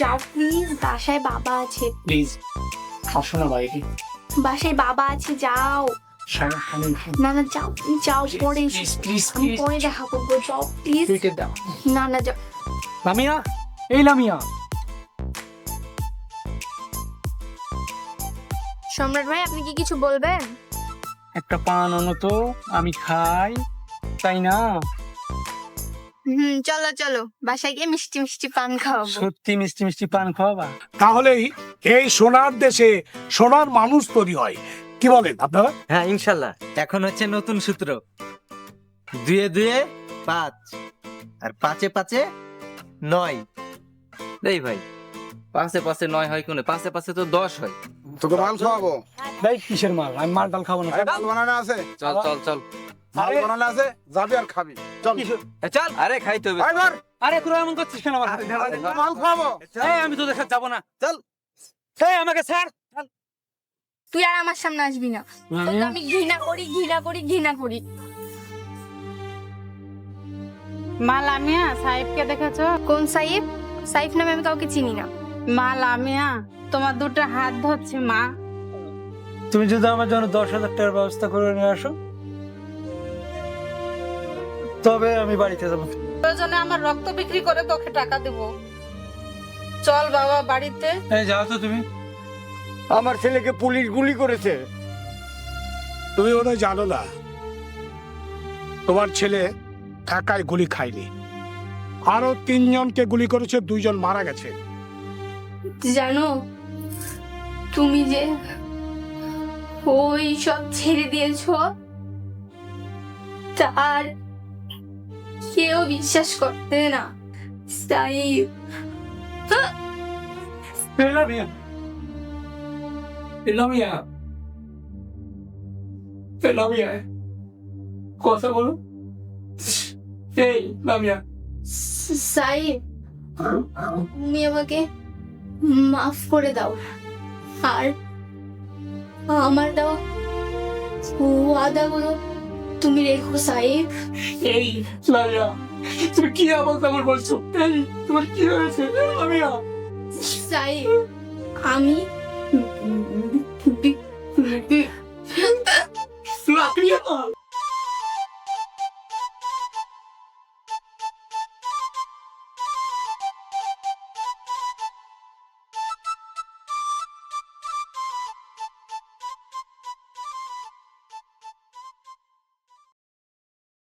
যাও প্লিজ বাসায় বাবা আছে। প্লিজ আসো না বাইরে। বাসায় বাবা আছে যাও। না না যাও যাও পরে আমি পরে দেখা করব যাও প্লিজ না না যাও। লামিয়া এই লামিয়া। সম্রাট ভাই আপনি কি কিছু বলবেন? একটা পান আনো তো আমি খাই তাই না? হুম চলো চলো বাসায় গিয়ে মিষ্টি মিষ্টি পান খাওয়াবো। সত্যি মিষ্টি মিষ্টি পান খাওয়াবা? তাহলেই এই সোনার দেশে সোনার মানুষ তৈরি হয়। কি বলেন আপনারা? হ্যাঁ ইনশাল্লাহ। এখন হচ্ছে নতুন সূত্র। দুয়ে দুয়ে পাঁচ আর পাঁচে পাঁচে নয়। এই ভাই পাঁচে পাঁচে নয় হয় কোনে? পাঁচে পাঁচে তো দশ হয়। তোকে মাল খাওয়াবো। ভাই কিসের মাল? আমি মাল ডাল খাব না। মাল বানানো আছে। চল চল চল। মাল বানানো আছে যাবি আর খাবি। চল। চল। আরে খাইতে হবে। আয় আরে কুরো এমন করছিস কেন আমার মাল খাওয়াবো এই আমি তোদের সাথে যাব না। চল। এই আমাকে ছাড়। তুই আর আমার সামনে আসবি না। আমি ঘৃণা করি ঘৃণা করি ঘৃণা করি। মা লামিয়া সাহেবকে দেখেছ? কোন সাইফ সাইফ নামে আমি কাউকে চিনি না। মা লামিয়া তোমার দুটো হাত ধরছে মা। তুমি যদি আমার জন্য দশ হাজার টাকার ব্যবস্থা করে নিয়ে আসো। তবে আমি বাড়িতে যাব। প্রয়োজনে আমার রক্ত বিক্রি করে তোকে টাকা দেব। চল বাবা বাড়িতে। এই যাও তো তুমি। আমার ছেলেকে পুলিশ গুলি করেছে। তুমি ওদের জানো না। তোমার ছেলে একাই গুলি খায়নি। আরও তিনজনকে গুলি করেছে দুইজন মারা গেছে। জানো তুমি যে ওই সব ছেড়ে দিয়েছ তার কেউ বিশ্বাস করতে না এই লামিয়া এই লামিয়া কথা বলো এই লামিয়া সাইফ তুমি আমাকে মাফ করে দাও আর আমার দেওয়া ওয়াদাগুলো তুমি রেখো সাহেব। এই লাইয়া তুমি কি আবার তেমন বলছো এই তোমার কি হয়েছে? লামিয়া সাহেব আমি